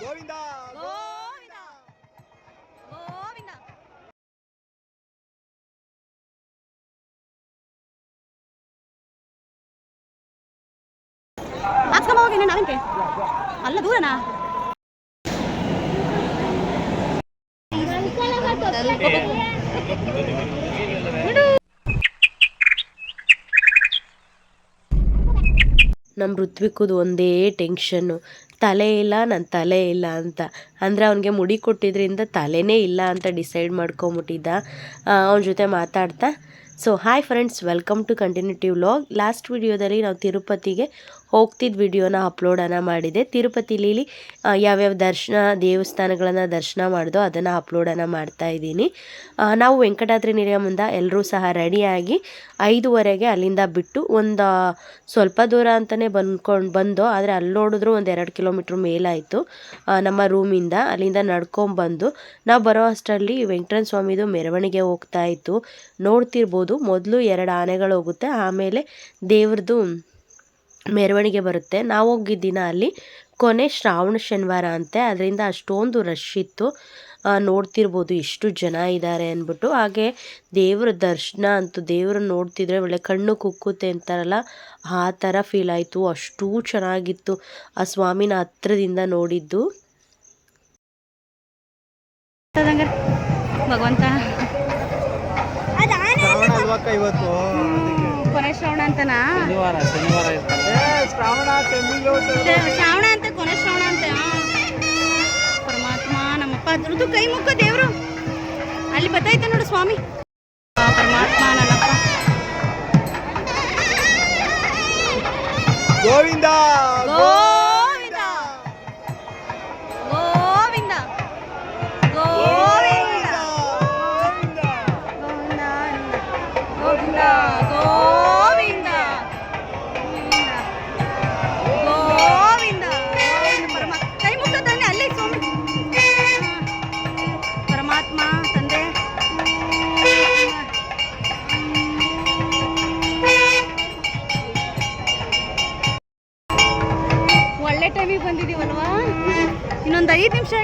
ಗೋವಿಂದ ಗೋವಿಂದ. ಗೋವಿಂದ. ಹಾಕ್ಸ್ಕೊಂಬ ಹೋಗಿ ನಾವೇನ್ಕೆ ಅಲ್ಲ ದೂರನಾ? Thank. ನಮ್ಮ ಋತ್ವಿಕದ ಒಂದೇ ಟೆನ್ಷನ್ನು. ತಲೆ ಇಲ್ಲ ನನ್ನ ತಲೆ ಇಲ್ಲ ಅಂತ. ಅಂದರೆ ಅವನಿಗೆ ಮುಡಿ ಕೊಟ್ಟಿದ್ದರಿಂದ ತಲೆನೇ ಇಲ್ಲ ಅಂತ ಡಿಸೈಡ್ ಮಾಡ್ಕೊಂಬಿಟ್ಟಿದ್ದ. ಅವನ ಜೊತೆ ಮಾತಾಡ್ತಾ. So hi friends welcome to continuative vlog last ವಿಡಿಯೋದಲ್ಲಿ ನಾವು ತಿರುಪತಿಗೆ ಹೋಗ್ತಿದ್ದ ವಿಡಿಯೋನ ಅಪ್ಲೋಡನ್ನು ಮಾಡಿದೆ. ತಿರುಪತಿಲಿ ಯಾವ್ಯಾವ ದರ್ಶನ, ದೇವಸ್ಥಾನಗಳನ್ನು ದರ್ಶನ ಮಾಡಿದೋ ಅದನ್ನು ಅಪ್ಲೋಡನ್ನು ಮಾಡ್ತಾ ಇದ್ದೀನಿ. ನಾವು ವೆಂಕಟಾದ್ರಿ ನಿಲಯಮಿಂದ ಎಲ್ಲರೂ ಸಹ ರೆಡಿಯಾಗಿ ಐದುವರೆಗೆ ಅಲ್ಲಿಂದ ಬಿಟ್ಟು ಒಂದು ಸ್ವಲ್ಪ ದೂರ ಅಂತಲೇ ಬಂದ್ಕೊಂಡು ಬಂದು, ಆದರೆ ಅಲ್ಲಿ ನೋಡಿದ್ರು ಒಂದು ಎರಡು ಕಿಲೋಮೀಟ್ರ್ ಮೇಲಾಯಿತು ನಮ್ಮ ರೂಮಿಂದ ಅಲ್ಲಿಂದ ನಡ್ಕೊಂಬಂದು ನಾವು ಬರೋ ಅಷ್ಟರಲ್ಲಿ ವೆಂಕಟನ ಸ್ವಾಮಿದು ಮೆರವಣಿಗೆ ಹೋಗ್ತಾ ಇತ್ತು. ನೋಡ್ತಿರ್ಬೋದು, ಮೊದಲು ಎರಡು ಆನೆಗಳು ಹೋಗುತ್ತೆ, ಆಮೇಲೆ ದೇವ್ರದ್ದು ಮೆರವಣಿಗೆ ಬರುತ್ತೆ. ನಾವು ಹೋಗಿದ್ದ ದಿನ ಅಲ್ಲಿ ಕೊನೆ ಶ್ರಾವಣ ಶನಿವಾರ ಅಂತೆ. ಅದರಿಂದ ಅಷ್ಟೊಂದು ರಶ್ ಇತ್ತು. ನೋಡ್ತಿರ್ಬೋದು ಎಷ್ಟು ಜನ ಇದ್ದಾರೆ ಅಂದ್ಬಿಟ್ಟು. ಹಾಗೆ ದೇವರ ದರ್ಶನ ಅಂತೂ ದೇವ್ರನ್ನ ನೋಡ್ತಿದ್ರೆ ಒಳ್ಳೆ ಕಣ್ಣು ಕುಕ್ಕುತ್ತೆ ಅಂತಾರಲ್ಲ ಆ ಥರ ಫೀಲ್ ಆಯಿತು. ಅಷ್ಟೂ ಚೆನ್ನಾಗಿತ್ತು. ಆ ಸ್ವಾಮಿನ ಹತ್ರದಿಂದ ನೋಡಿದ್ದು. ಭಗವಂತ. ಇವತ್ತು? ಕೊನೆ ಶ್ರವಣ ಅಂತನಾ? ಶನಿವಾರ ಶ್ರಾವಣ ಅಂತ ಕೊನೆ ಶ್ರವಣ ಅಂತ. ಆ. ಪರಮಾತ್ಮ ನಮ್ಮಪ್ಪ ಅದ್ರದ್ದು ಕೈ ಮುಕ್ಕ ದೇವ್ರು. ಅಲ್ಲಿ ಬತ್ತೈತೆ ನೋಡು ಸ್ವಾಮಿ. ಪರಮಾತ್ಮ ನನ್ನಪ್ಪ. ಗೋವಿಂದ ಗೋವಿಂದ.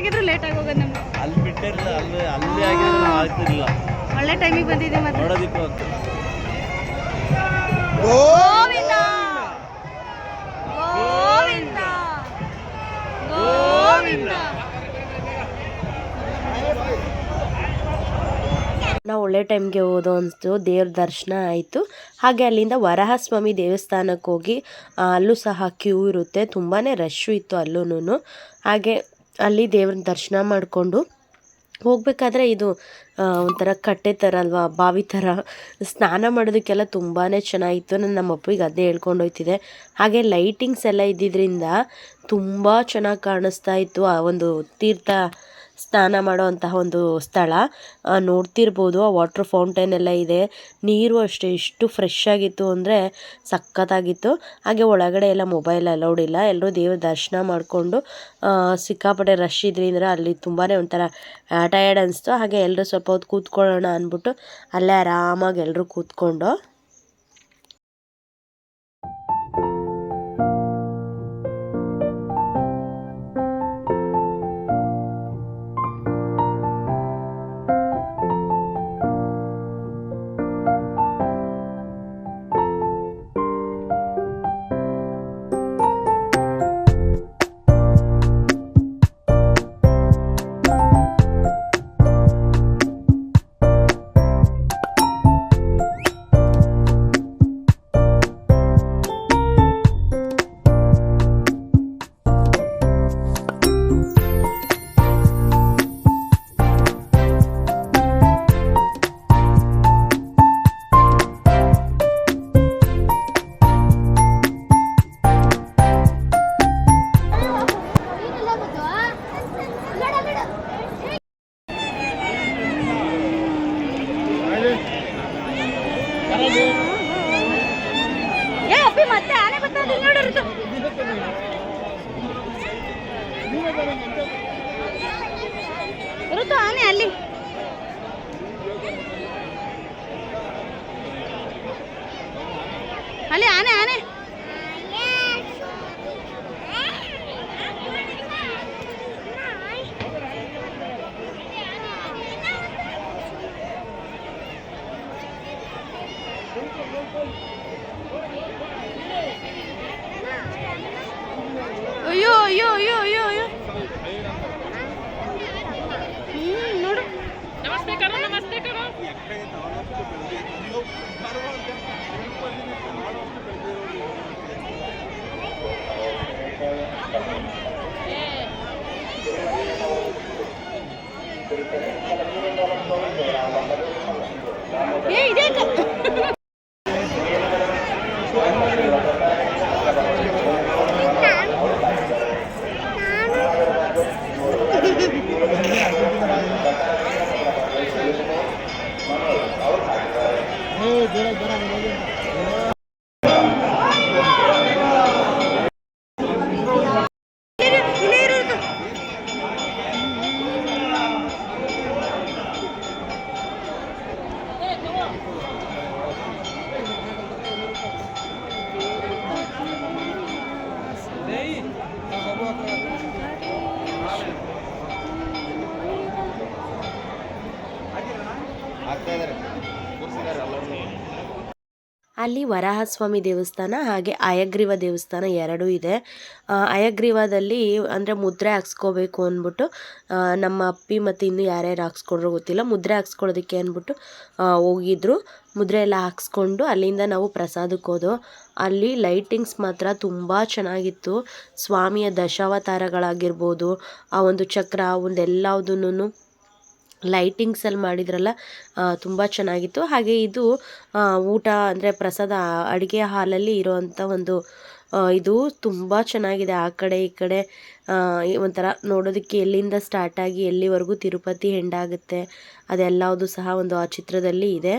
ಆಗಿದ್ರು ಲೇಟ್ ಆಗಿ ಹೋಗೋದು ನಮ್ಗೆ. ಅಲ್ಲಿ ಬಿಟ್ಟಿರಲ್ಲ ಅಲ್ಲಿ ಅಲ್ಲಿ ಆಗಿದ್ರೆ ನಾವು ಆಗ್ತಿರಲಿಲ್ಲ ಒಳ್ಳೆ ಟೈಮಿಗೆ ಬಂದಿದ್ದೆ ಮತ್ತೆ. ನೋಡೋದಿಕ್ಕೆ ಹೋಗ್ತೀವಿ ಗೋವಿಂದ! ಗೋವಿಂದ! ಗೋವಿಂದ! ನಾವು ಒಳ್ಳೆ ಟೈಮ್ಗೆ ಹೋದೋ ಅನಿಸ್ತು ದೇವ್ರ ದರ್ಶನ ಆಯಿತು. ಹಾಗೆ ಅಲ್ಲಿಂದ ವರಹಸ್ವಾಮಿ ದೇವಸ್ಥಾನಕ್ಕೆ ಹೋಗಿ ಅಲ್ಲೂ ಸಹ ಕ್ಯೂ ಇರುತ್ತೆ. ತುಂಬಾ ರಶ್ಶು ಇತ್ತು ಅಲ್ಲೂ ಹಾಗೆ ಅಲ್ಲಿ ದೇವ್ರ ದರ್ಶನ ಮಾಡಿಕೊಂಡು ಹೋಗಬೇಕಾದ್ರೆ ಇದು ಒಂಥರ ಕಟ್ಟೆ ಥರ ಅಲ್ವಾ, ಬಾವಿ ಥರ. ಸ್ನಾನ ಮಾಡೋದಕ್ಕೆಲ್ಲ ತುಂಬಾ ಚೆನ್ನಾಗಿತ್ತು. ನಾನು ನಮ್ಮ ಅಪ್ಪಗೆ ಅದೇ ಹೇಳ್ಕೊಂಡು ಹೋಗ್ತಿದ್ದೆ ಹಾಗೆ ಲೈಟಿಂಗ್ಸ್ ಎಲ್ಲ ಇದ್ದಿದ್ದರಿಂದ ತುಂಬ ಚೆನ್ನಾಗಿ ಕಾಣಿಸ್ತಾ ಇತ್ತು. ಆ ಒಂದು ತೀರ್ಥ ಸ್ನಾನ ಮಾಡುವಂತಹ ಒಂದು ಸ್ಥಳ. ನೋಡ್ತಿರ್ಬೋದು, ಆ ವಾಟ್ರ್ ಫೌಂಟೇನ್ ಎಲ್ಲ ಇದೆ. ನೀರು ಅಷ್ಟೇ ಎಷ್ಟು ಫ್ರೆಶ್ ಆಗಿತ್ತು ಅಂದರೆ ಸಖತ್ತಾಗಿತ್ತು. ಹಾಗೆ ಒಳಗಡೆ ಎಲ್ಲ ಮೊಬೈಲ್ ಅಲೌಡ್ ಇಲ್ಲ. ಎಲ್ಲರೂ ದೇವ್ರ ದರ್ಶನ ಮಾಡಿಕೊಂಡು ಸಿಕ್ಕಾಪಟ್ಟೆ ರಶ್ ಇದ್ರಿಂದ ಅಲ್ಲಿ ತುಂಬಾ ಒಂಥರ ಟಯರ್ಡ್ ಅನಿಸ್ತು. ಹಾಗೆ ಎಲ್ಲರೂ ಸ್ವಲ್ಪ ಹೊತ್ತು ಕೂತ್ಕೊಳ್ಳೋಣ ಅಂದ್ಬಿಟ್ಟು ಅಲ್ಲೇ ಆರಾಮಾಗಿ ಎಲ್ಲರೂ ಕೂತ್ಕೊಂಡು അല്ലേ ആന ആന? ಅಲ್ಲಿ ವರಾಹಸ್ವಾಮಿ ದೇವಸ್ಥಾನ ಹಾಗೆ ಅಯಗ್ರೀವ ದೇವಸ್ಥಾನ ಎರಡೂ ಇದೆ. ಅಯಗ್ರೀವದಲ್ಲಿ ಅಂದರೆ ಮುದ್ರೆ ಹಾಕ್ಸ್ಕೋಬೇಕು ಅಂದ್ಬಿಟ್ಟು ನಮ್ಮ ಅಪ್ಪಿ ಮತ್ತು ಇನ್ನು ಯಾರ್ಯಾರು ಹಾಕ್ಸ್ಕೊಂಡ್ರೋ ಗೊತ್ತಿಲ್ಲ. ಮುದ್ರೆ ಹಾಕ್ಸ್ಕೊಳ್ಳೋದಕ್ಕೆ ಅಂದ್ಬಿಟ್ಟು ಹೋಗಿದ್ರು. ಮುದ್ರೆ ಎಲ್ಲ ಹಾಕ್ಸ್ಕೊಂಡು ಅಲ್ಲಿಂದ ನಾವು ಪ್ರಸಾದಕ್ಕೆ ಹೋದೋ, ಅಲ್ಲಿ ಲೈಟಿಂಗ್ಸ್ ಮಾತ್ರ ತುಂಬ ಚೆನ್ನಾಗಿತ್ತು. ಸ್ವಾಮಿಯ ದಶಾವತಾರಗಳಾಗಿರ್ಬೋದು, ಆ ಒಂದು ಚಕ್ರ ಒಂದೆಲ್ಲದನ್ನು ಲೈಟಿಂಗ್ಸಲ್ಲಿ ಮಾಡಿದ್ರಲ್ಲ ತುಂಬ ಚೆನ್ನಾಗಿತ್ತು. ಹಾಗೆ ಇದು ಊಟ ಅಂದರೆ ಪ್ರಸಾದ ಅಡುಗೆ ಹಾಲಲ್ಲಿ ಇರೋವಂಥ ಒಂದು ಇದು ತುಂಬ ಚೆನ್ನಾಗಿದೆ. ಆ ಕಡೆ ಈ ಕಡೆ ಒಂಥರ ನೋಡೋದಕ್ಕೆ ಎಲ್ಲಿಂದ ಸ್ಟಾರ್ಟ್ ಆಗಿ ಎಲ್ಲಿವರೆಗೂ ತಿರುಪತಿ ಹೆಂಡಾಗುತ್ತೆ ಅದೆಲ್ಲವೂ ಸಹ ಒಂದು ಆ ಚಿತ್ರದಲ್ಲಿ ಇದೆ.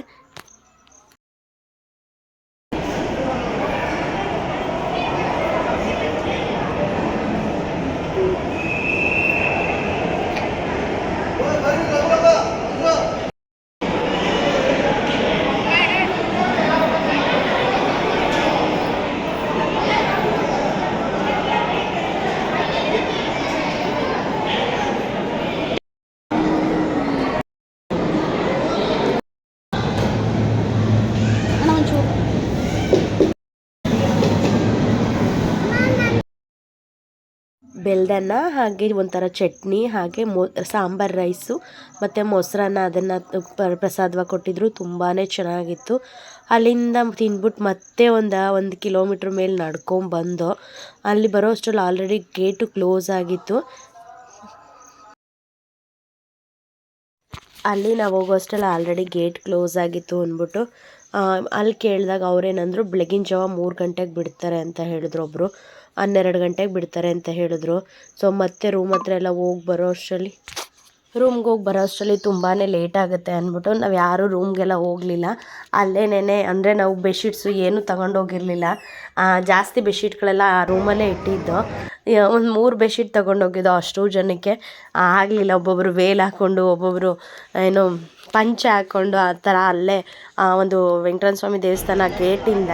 ಬೆಲ್ದನ್ನ ಹಾಗೆ ಒಂಥರ ಚಟ್ನಿ, ಹಾಗೆ ಮೊ, ಸಾಂಬಾರ್ ರೈಸು, ಮತ್ತು ಮೊಸರನ್ನ ಅದನ್ನು ಪ್ರಸಾದವಾಗಿ ಕೊಟ್ಟಿದ್ರು ತುಂಬಾ ಚೆನ್ನಾಗಿತ್ತು. ಅಲ್ಲಿಂದ ತಿಂದ್ಬಿಟ್ಟು ಮತ್ತೆ ಒಂದು ಒಂದು ಕಿಲೋಮೀಟ್ರ್ ಮೇಲೆ ನಡ್ಕೊಂಬಂದು ಅಲ್ಲಿ ಬರೋ ಅಷ್ಟರಲ್ಲಿ ಆಲ್ರೆಡಿ ಗೇಟು ಕ್ಲೋಸ್ ಆಗಿತ್ತು. ಅಲ್ಲಿ ನಾವು ಹೋಗೋ ಅಷ್ಟರಲ್ಲಿ ಆಲ್ರೆಡಿ ಗೇಟ್ ಕ್ಲೋಸ್ ಆಗಿತ್ತು ಅಂದ್ಬಿಟ್ಟು ಅಲ್ಲಿ ಕೇಳಿದಾಗ ಅವ್ರೇನಂದ್ರು ಬೆಳಗಿನ ಜಾವ ಮೂರು ಗಂಟೆಗೆ ಬಿಡ್ತಾರೆ ಅಂತ ಹೇಳಿದ್ರು ಒಬ್ಬರು ಹನ್ನೆರಡು ಗಂಟೆಗೆ ಬಿಡ್ತಾರೆ ಅಂತ ಹೇಳಿದ್ರು. ಸೊ ಮತ್ತೆ ರೂಮ್ ಹತ್ರ ಎಲ್ಲ ಹೋಗಿ ಬರೋ ಅಷ್ಟರಲ್ಲಿ ರೂಮ್ಗೆ ಹೋಗಿ ಬರೋ ಅಷ್ಟರಲ್ಲಿ ತುಂಬಾ ಲೇಟ್ ಆಗುತ್ತೆ ಅಂದ್ಬಿಟ್ಟು ನಾವು ಯಾರೂ ರೂಮ್ಗೆಲ್ಲ ಹೋಗಲಿಲ್ಲ. ಅಲ್ಲೇನೇ ಅಂದರೆ ನಾವು ಬೆಡ್ಶೀಟ್ಸು ಏನೂ ತಗೊಂಡೋಗಿರಲಿಲ್ಲ ಜಾಸ್ತಿ ಬೆಡ್ಶೀಟ್ಗಳೆಲ್ಲ ಆ ರೂಮಲ್ಲೇ ಇಟ್ಟಿದ್ದು. ಒಂದು ಮೂರು ಬೆಡ್ಶೀಟ್ ತೊಗೊಂಡೋಗಿದ್ದು ಅಷ್ಟು ಜನಕ್ಕೆ. ಆಗಲಿಲ್ಲ. ಒಬ್ಬೊಬ್ಬರು ವೇಲ್ ಹಾಕ್ಕೊಂಡು ಒಬ್ಬೊಬ್ಬರು ಏನು ಪಂಚೆ ಹಾಕ್ಕೊಂಡು ಆ ಥರ ಅಲ್ಲೇ ಒಂದು ವೆಂಕಟರಮಣ ಸ್ವಾಮಿ ದೇವಸ್ಥಾನ ಗೇಟಿಂದ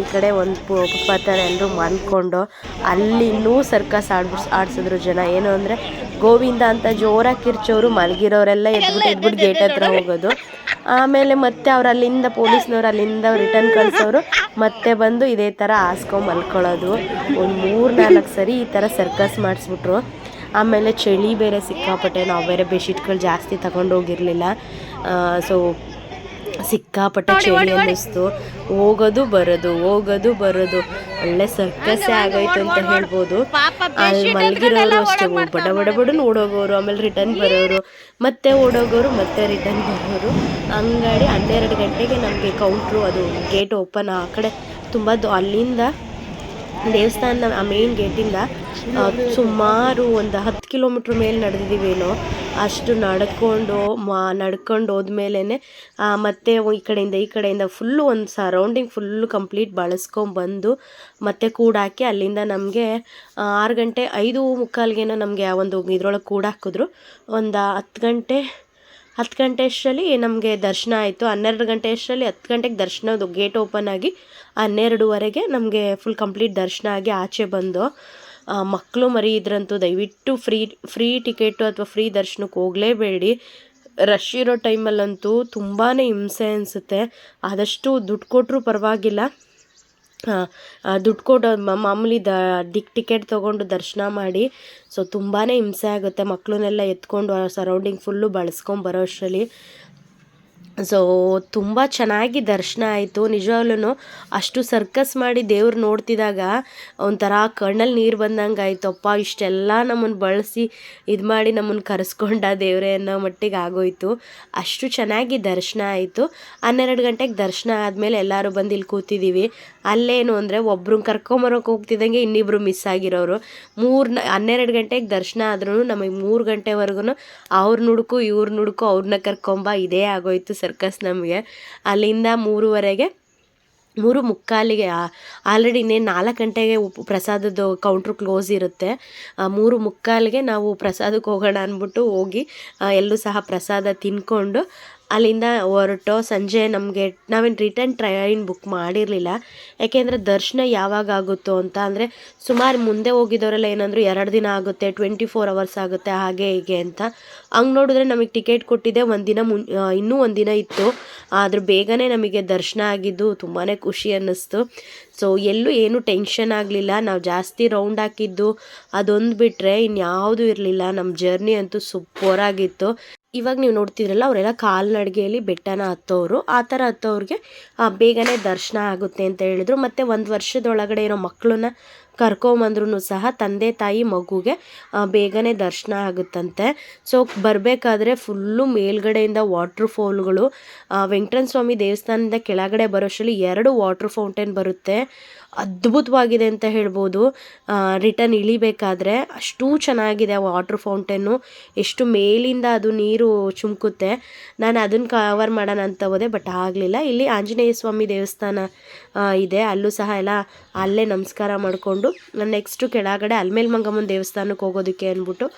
ಈ ಕಡೆ ಒಂದು ಫುಟ್ಪಾತ್ ಎಲ್ಲರೂ ಮಲ್ಕೊಂಡು, ಅಲ್ಲಿ ಇನ್ನೂ ಸರ್ಕಸ್ ಆಡ್ಬಿಡ್ಸ್, ಆಡಿಸಿದ್ರು ಜನ. ಏನು ಅಂದರೆ ಗೋವಿಂದ ಅಂತ ಜೋರಾಗಿ ಕಿರ್ಚೋರು ಮಲಗಿರೋರೆಲ್ಲ ಎದ್ಬಿಟ್ಟು ಎದ್ಬಿಟ್ಟು ಗೇಟ್ ಹತ್ರ ಹೋಗೋದು. ಆಮೇಲೆ ಮತ್ತೆ ಅವ್ರು ಅಲ್ಲಿಂದ ಪೊಲೀಸ್ನವ್ರು ಅಲ್ಲಿಂದ ರಿಟರ್ನ್ ಕಳಿಸೋರು. ಮತ್ತೆ ಬಂದು ಇದೇ ಥರ ಹಾಸ್ಕೊಂಡು ಮಲ್ಕೊಳ್ಳೋದು. ಒಂದು ಮೂರು ನಾಲ್ಕು ಸರಿ ಈ ಥರ ಸರ್ಕಸ್ ಮಾಡಿಸ್ಬಿಟ್ರು. ಆಮೇಲೆ ಚಳಿ ಬೇರೆ ಸಿಕ್ಕಾಪಟ್ಟೆ ನಾವು ಬೇರೆ ಬೆಡ್ಶೀಟ್ಗಳು ಜಾಸ್ತಿ ತಗೊಂಡೋಗಿರಲಿಲ್ಲ ಸೊ ಸಿಕ್ಕಾಪಟ್ಟೆ ಚಳಿ ಅನ್ನಿಸ್ತು ಹೋಗೋದು ಬರೋದು ಹೋಗೋದು ಬರೋದು. ಒಳ್ಳೆ ಸರ್ಕಸ್ಸೇ ಆಗೋಯ್ತು ಅಂತ ಹೇಳ್ಬೋದು. ಅಲ್ಲಿ ಮಲಗಿರೋರು ಅಷ್ಟೇ ಬಡ ಬಡ ಬಡನ್ ಓಡೋಗೋರು ಆಮೇಲೆ ರಿಟರ್ನ್ ಬರೋರು ಮತ್ತೆ ಓಡೋಗೋರು ಮತ್ತೆ ರಿಟರ್ನ್ ಬರೋರು. ಹಂಗಾಡಿ ಹನ್ನೆರಡು ಗಂಟೆಗೆ ನಮಗೆ ಕೌಂಟ್ರು ಅದು ಗೇಟ್ ಓಪನ್ ಆ ಕಡೆ. ತುಂಬ ಅಲ್ಲಿಂದ ದೇವಸ್ಥಾನದ ಆ ಮೇನ್ ಗೇಟಿಂದ ಸುಮಾರು ಒಂದು ಹತ್ತು ಕಿಲೋಮೀಟ್ರ್ ಮೇಲೆ ನಡೆದಿದ್ದೀವೇನೋ ಅಷ್ಟು ನಡ್ಕೊಂಡು, ಮಾ, ನಡ್ಕೊಂಡು ಹೋದ್ಮೇಲೆ ಮತ್ತೆ ಈ ಕಡೆಯಿಂದ ಈ ಕಡೆಯಿಂದ ಫುಲ್ಲು ಒಂದು ಸರೌಂಡಿಂಗ್ ಫುಲ್ಲು ಕಂಪ್ಲೀಟ್ ಬಳಸ್ಕೊಂಬಂದು ಮತ್ತೆ ಕೂಡಾಕಿ ಅಲ್ಲಿಂದ ನಮಗೆ ಆರು ಗಂಟೆ ಐದು ಮುಕ್ಕಾಲ್ಗೇನೋ ನಮಗೆ ಆ ಒಂದು ಇದ್ರೊಳಗೆ ಕೂಡಾಕಿದ್ರು ಒಂದು ಹತ್ತು ಗಂಟೆ ಹತ್ತು ಗಂಟೆ ಅಷ್ಟರಲ್ಲಿ ನಮಗೆ ದರ್ಶನ ಆಯಿತು. ಹನ್ನೆರಡು ಗಂಟೆ ಅಷ್ಟರಲ್ಲಿ ಹತ್ತು ಗಂಟೆಗೆ ದರ್ಶನದು ಗೇಟ್ ಓಪನ್ ಆಗಿ ಹನ್ನೆರಡುವರೆಗೆ ನಮಗೆ ಫುಲ್ ಕಂಪ್ಲೀಟ್ ದರ್ಶನ ಆಗಿ ಆಚೆ ಬಂದು ಮಕ್ಕಳು ಮರಿ ಇದ್ರಂತೂ ದಯವಿಟ್ಟು ಫ್ರೀ ಫ್ರೀ ಟಿಕೆಟು ಅಥವಾ ಫ್ರೀ ದರ್ಶನಕ್ಕೆ ಹೋಗಲೇಬೇಡಿ. ರಶ್ ಇರೋ ಟೈಮಲ್ಲಂತೂ ತುಂಬಾ ಹಿಂಸೆ ಅನಿಸುತ್ತೆ. ಆದಷ್ಟು ದುಡ್ಡು ಕೊಟ್ಟರು ಪರವಾಗಿಲ್ಲ. ದುಡ್ಡು ಕೊಡೋ ಮಾಮೂಲಿ ದ ದಿಕ್ ಟಿಕೆಟ್ ತೊಗೊಂಡು ದರ್ಶನ ಮಾಡಿ. ಸೊ ತುಂಬಾ ಹಿಂಸೆ ಆಗುತ್ತೆ ಮಕ್ಕಳನ್ನೆಲ್ಲ ಎತ್ಕೊಂಡು ಆ ಸರೌಂಡಿಂಗ್ ಫುಲ್ಲು ಬಳಸ್ಕೊಂಡು ಬರೋ ಅಷ್ಟರಲ್ಲಿ. ಸೊ ತುಂಬ ಚೆನ್ನಾಗಿ ದರ್ಶನ ಆಯಿತು. ನಿಜವಾಗ್ಲೂ ಅಷ್ಟು ಸರ್ಕಸ್ ಮಾಡಿ ದೇವ್ರು ನೋಡ್ತಿದ್ದಾಗ ಒಂಥರ ಕಣ್ಣಲ್ಲಿ ನೀರು ಬಂದಂಗೆ ಆಯ್ತಪ್ಪ ಇಷ್ಟೆಲ್ಲ ನಮ್ಮನ್ನು ಬಳಸಿ ಇದು ಮಾಡಿ ನಮ್ಮನ್ನು ಕರೆಸ್ಕೊಂಡ ದೇವರೇ ಅನ್ನೋ ಮಟ್ಟಿಗೆ ಆಗೋಯ್ತು. ಅಷ್ಟು ಚೆನ್ನಾಗಿ ದರ್ಶನ ಆಯಿತು. ಹನ್ನೆರಡು ಗಂಟೆಗೆ ದರ್ಶನ ಆದಮೇಲೆ ಎಲ್ಲರೂ ಬಂದು ಇಲ್ಲಿ ಕೂತಿದ್ದೀವಿ ಅಲ್ಲೇನು ಅಂದರೆ ಒಬ್ರನ್ನ ಕರ್ಕೊಂಬರೋಕೆ ಹೋಗ್ತಿದ್ದಂಗೆ ಇನ್ನಿಬ್ರು ಮಿಸ್ ಆಗಿರೋರು. ಮೂರು ಹನ್ನೆರಡು ಗಂಟೆಗೆ ದರ್ಶನ ಆದ್ರೂ ನಮಗೆ ಮೂರು ಗಂಟೆವರೆಗೂ ಅವ್ರ ನುಡುಕು, ಇವ್ರ ನುಡುಕು ಅವ್ರನ್ನ ಕರ್ಕೊಂಬ, ಇದೇ ಆಗೋಯ್ತು ಸರ್ಕಸ್ ನಮಗೆ. ಅಲ್ಲಿಂದ ಮೂರುವರೆಗೆ, ಮೂರು ಮುಕ್ಕಾಲಿಗೆ ಆಲ್ರೆಡಿ ಇನ್ನೇನು ನಾಲ್ಕು ಗಂಟೆಗೆ ಉಪ್ ಪ್ರಸಾದದ್ದು ಕೌಂಟ್ರು ಕ್ಲೋಸ್ ಇರುತ್ತೆ. ಮೂರು ಮುಕ್ಕಾಲಿಗೆ ನಾವು ಪ್ರಸಾದಕ್ಕೆ ಹೋಗೋಣ ಅಂದ್ಬಿಟ್ಟು ಹೋಗಿ ಎಲ್ಲೂ ಸಹ ಪ್ರಸಾದ ತಿನ್ಕೊಂಡು ಅಲ್ಲಿಂದ ಹೊರಟು ಸಂಜೆ ನಮಗೆ ನಾವೇನು ರಿಟರ್ನ್ ಟ್ರೈನ್ ಬುಕ್ ಮಾಡಿರಲಿಲ್ಲ. ಯಾಕೆಂದರೆ ದರ್ಶನ ಯಾವಾಗ ಆಗುತ್ತೋ ಅಂತ ಅಂದರೆ ಸುಮಾರು ಮುಂದೆ ಹೋಗಿದ್ದವರೆಲ್ಲ ಏನಂದ್ರು ಎರಡು ದಿನ ಆಗುತ್ತೆ ಟ್ವೆಂಟಿ ಫೋರ್ ಅವರ್ಸ್ ಆಗುತ್ತೆ, ಹಾಗೆ ಹೀಗೆ ಅಂತ. ಹಂಗೆ ನೋಡಿದ್ರೆ ನಮಗೆ ಟಿಕೆಟ್ ಕೊಟ್ಟಿದ್ದೆ ಒಂದಿನ ಮುನ್ ಇನ್ನೂ ಒಂದಿನ ಇತ್ತು. ಆದರೂ ಬೇಗನೆ ನಮಗೆ ದರ್ಶನ ಆಗಿದ್ದು ತುಂಬಾ ಖುಷಿ ಅನ್ನಿಸ್ತು. ಸೊ ಎಲ್ಲೂ ಏನೂ ಟೆನ್ಷನ್ ಆಗಲಿಲ್ಲ. ನಾವು ಜಾಸ್ತಿ ರೌಂಡ್ ಹಾಕಿದ್ದು ಅದೊಂದು ಬಿಟ್ಟರೆ ಇನ್ಯಾವುದೂ ಇರಲಿಲ್ಲ. ನಮ್ಮ ಜರ್ನಿ ಅಂತೂ ಸೂಪರಾಗಿತ್ತು ಇವಾಗ ನೀವು ನೋಡ್ತಿದ್ರಲ್ಲ, ಅವರೆಲ್ಲ ಕಾಲ್ನಡಿಗೆಯಲ್ಲಿ ಬೆಟ್ಟನ ಹತ್ತೋರು. ಆ ಥರ ಹತ್ತೋರಿಗೆ ಬೇಗನೆ ದರ್ಶನ ಆಗುತ್ತೆ ಅಂತ ಹೇಳಿದ್ರು. ಮತ್ತು ಒಂದು ವರ್ಷದೊಳಗಡೆ ಇರೋ ಮಕ್ಕಳನ್ನ ಕರ್ಕೊಂಬಂದ್ರೂ ಸಹ ತಂದೆ, ತಾಯಿ, ಮಗುಗೆ ಬೇಗನೆ ದರ್ಶನ ಆಗುತ್ತಂತೆ. ಸೊ ಬರಬೇಕಾದ್ರೆ ಫುಲ್ಲು ಮೇಲ್ಗಡೆಯಿಂದ ವಾಟ್ರ್ ಫಾಲ್ಗಳು ವೆಂಕಟರಮಣ ಸ್ವಾಮಿ ದೇವಸ್ಥಾನದಿಂದ ಕೆಳಗಡೆ ಬರೋಷ್ಟರಲ್ಲಿ ಎರಡು ವಾಟ್ರ್ ಫೌಂಟೇನ್ ಬರುತ್ತೆ. ಅದ್ಭುತವಾಗಿದೆ ಅಂತ ಹೇಳ್ಬೋದು. ರಿಟರ್ನ್ ಇಳಿಬೇಕಾದ್ರೆ ಅಷ್ಟೂ ಚೆನ್ನಾಗಿದೆ ಆ ವಾಟ್ರ್ ಫೌಂಟೇನು. ಎಷ್ಟು ಮೇಲಿಂದ ಅದು ನೀರು ಚುಮ್ಕುತ್ತೆ. ನಾನು ಅದನ್ನು ಕವರ್ ಮಾಡೋಣ ಅಂತ ಹೋದೆ, ಬಟ್ ಆಗಲಿಲ್ಲ. ಇಲ್ಲಿ ಆಂಜನೇಯ ಸ್ವಾಮಿ ದೇವಸ್ಥಾನ ಇದೆ. ಅಲ್ಲೂ ಸಹ ಎಲ್ಲ ಅಲ್ಲೇ ನಮಸ್ಕಾರ ಮಾಡಿಕೊಂಡು ನೆಕ್ಸ್ಟು ಕೆಳಗಡೆ ಅಲ್ಮೇಲ್ ಮಂಗಮ್ಮನ ದೇವಸ್ಥಾನಕ್ಕೆ ಹೋಗೋದಕ್ಕೆ ಅಂದ್ಬಿಟ್ಟು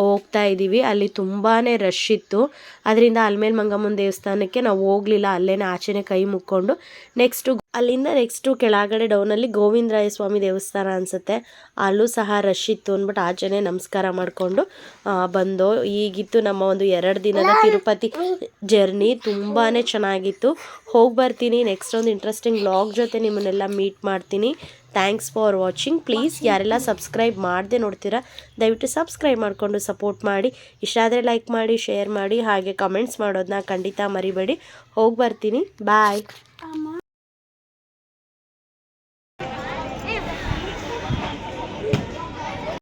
ಹೋಗ್ತಾ ಇದ್ದೀವಿ. ಅಲ್ಲಿ ತುಂಬಾ ರಶ್ ಇತ್ತು. ಅದರಿಂದ ಅಲ್ಮೇಲ್ ಮಂಗಮ್ಮನ ದೇವಸ್ಥಾನಕ್ಕೆ ನಾವು ಹೋಗಲಿಲ್ಲ. ಅಲ್ಲೇ ಆಚೆನೆ ಕೈ ಮುಕ್ಕೊಂಡು ನೆಕ್ಸ್ಟು ಅಲ್ಲಿಂದ ನೆಕ್ಸ್ಟು ಕೆಳಗಡೆ ಡೌನಲ್ಲಿ ಗೋವಿಂದರಾಯ ಸ್ವಾಮಿ ದೇವಸ್ಥಾನ ಅನಿಸುತ್ತೆ. ಅಲ್ಲೂ ಸಹ ರಶ್ ಇತ್ತು ಅಂದ್ಬಿಟ್ಟು ಆಚೆನೆ ನಮಸ್ಕಾರ ಮಾಡಿಕೊಂಡು ಬಂದೋ. ಈಗಿತ್ತು ನಮ್ಮ ಒಂದು ಎರಡು ದಿನದ ತಿರುಪತಿ ಜರ್ನಿ ತುಂಬಾ ಚೆನ್ನಾಗಿತ್ತು. ಹೋಗಿ ಬರ್ತೀನಿ ನೆಕ್ಸ್ಟ್ ಒಂದು ಇಂಟ್ರೆಸ್ಟಿಂಗ್ ಬ್ಲಾಗ್ ಜೊತೆ ನಿಮ್ಮನ್ನೆಲ್ಲ ಮೀಟ್ ಮಾಡ್ತೀನಿ. ಥ್ಯಾಂಕ್ಸ್ ಫಾರ್ ವಾಚಿಂಗ್ ಪ್ಲೀಸ್ ಯಾರೆಲ್ಲ ಸಬ್ಸ್ಕ್ರೈಬ್ ಮಾಡದೆ ನೋಡ್ತೀರಾ ದಯವಿಟ್ಟು ಸಬ್ಸ್ಕ್ರೈಬ್ ಮಾಡಿಕೊಂಡು ಸಪೋರ್ಟ್ ಮಾಡಿ. ಇಷ್ಟ ಆದರೆ ಲೈಕ್ ಮಾಡಿ ಶೇರ್ ಮಾಡಿ ಹಾಗೆ ಕಮೆಂಟ್ಸ್ ಮಾಡೋದನ್ನ ಖಂಡಿತ ಮರಿಬೇಡಿ. ಹೋಗಿ ಬರ್ತೀನಿ. ಬಾಯ್